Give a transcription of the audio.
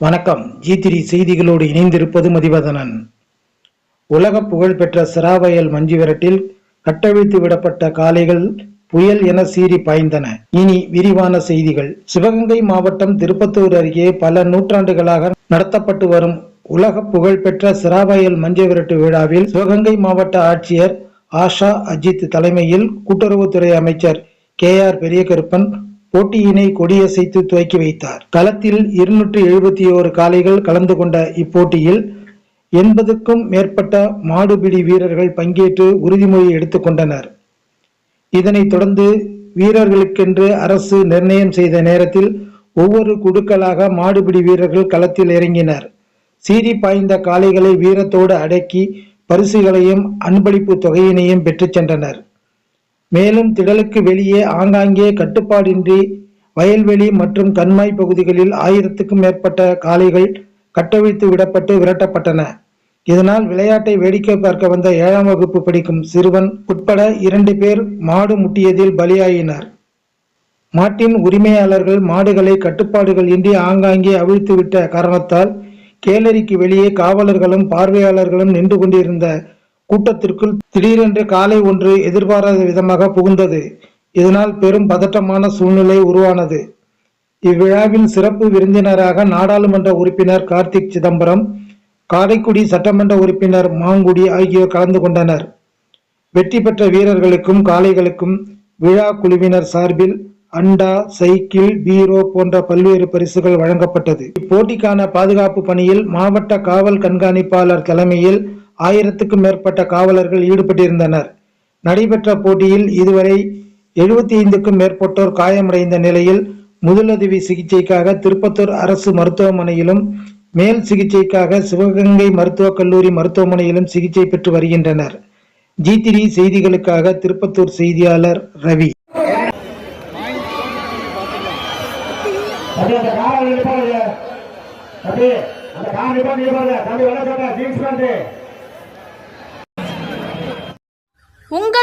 வணக்கம். ஜி செய்திகளோடு இணைந்திருப்பது மதிவதனன். உலக புகழ்பெற்ற சிராவயல் மஞ்சு விரட்டில் கட்டவிழ்த்து விடப்பட்ட காளைகள் புயல் என சீறி பாய்ந்தன. இனி விரிவான செய்திகள். சிவகங்கை மாவட்டம் திருப்பத்தூர் அருகே பல நூற்றாண்டுகளாக நடத்தப்பட்டு வரும் உலக புகழ்பெற்ற சிராவயல் மஞ்சு விரட்டு விழாவில் சிவகங்கை மாவட்ட ஆட்சியர் ஆஷா அஜித் தலைமையில் கூட்டுறவுத்துறை அமைச்சர் கே ஆர் பெரியகருப்பன் போட்டியினை கொடியசைத்து துவக்கி வைத்தார். களத்தில் இருநூற்றி எழுபத்தி ஓரு காளைகள் கலந்து கொண்ட இப்போட்டியில் எண்பதுக்கும் மேற்பட்ட மாடுபிடி வீரர்கள் பங்கேற்று உறுதிமொழி எடுத்துக்கொண்டனர் இதனைத் தொடர்ந்து வீரர்களுக்கென்று அரசு நிர்ணயம் செய்த நேரத்தில் ஒவ்வொரு குழுக்களாக மாடுபிடி வீரர்கள் களத்தில் இறங்கினர். சீறி பாய்ந்த காளைகளை வீரத்தோடு அடக்கி பரிசுகளையும் அன்பளிப்பு தொகையினையும் பெற்றுச் சென்றனர். மேலும் திடலுக்கு வெளியே ஆங்காங்கே கட்டுப்பாடின்றி வயல்வெளி மற்றும் கண்மாய் பகுதிகளில் ஆயிரத்துக்கும் மேற்பட்ட காளைகள் கட்டவிழ்த்து விடப்பட்டு விரட்டப்பட்டன. இதனால் விளையாட்டை வேடிக்கை பார்க்க வந்த ஏழாம் வகுப்பு படிக்கும் சிறுவன் உட்பட இரண்டு பேர் மாடு முட்டியதில் பலியாயினர். மாட்டின் உரிமையாளர்கள் மாடுகளை கட்டுப்பாடுகள் இன்றி ஆங்காங்கே அவிழ்த்து விட்ட காரணத்தால் கேலரிக்கு வெளியே காவலர்களும் பார்வையாளர்களும் நின்று கொண்டிருந்த கூட்டத்திற்குள் திடீரென்று காலை ஒன்று எதிர்பாராத விதமாக புகுந்தது. இதனால் பெரும் பதட்டமான சூழ்நிலை உருவானது. இவ்விழாவில் சிறப்பு விருந்தினராக நாடாளுமன்ற உறுப்பினர் கார்த்திக் சிதம்பரம் காரைக்குடி சட்டமன்ற உறுப்பினர் மாங்குடி ஆகியோர் கலந்து கொண்டனர். வெற்றி பெற்ற வீரர்களுக்கும் காளைகளுக்கும் விழா குழுவினர் சார்பில் அண்டா சைக்கிள் பீரோ போன்ற பல்வேறு பரிசுகள் வழங்கப்பட்டது. இப்போட்டிக்கான பாதுகாப்பு பணியில் மாவட்ட காவல் கண்காணிப்பாளர் தலைமையில் ஆயிரத்துக்கும் மேற்பட்ட காவலர்கள் ஈடுபட்டிருந்தனர். நடைபெற்ற போட்டியில் இதுவரை எழுபத்தி ஐந்துக்கும் மேற்பட்டோர் காயமடைந்த நிலையில் முதலுதவி சிகிச்சைக்காக திருப்பத்தூர் அரசு மருத்துவமனையிலும் மேல் சிகிச்சைக்காக சிவகங்கை மருத்துவக் கல்லூரி மருத்துவமனையிலும் சிகிச்சை பெற்று வருகின்றனர். ஜி த்ரீ செய்திகளுக்காக திருப்பத்தூர் செய்தியாளர் ரவி. அப்படியே அந்த அப்படியே அந்த கார் நிப்பாட்டு நிப்பாருங்க தம்பி வர சொல்ற ஜீன்ஸ் பேண்ட்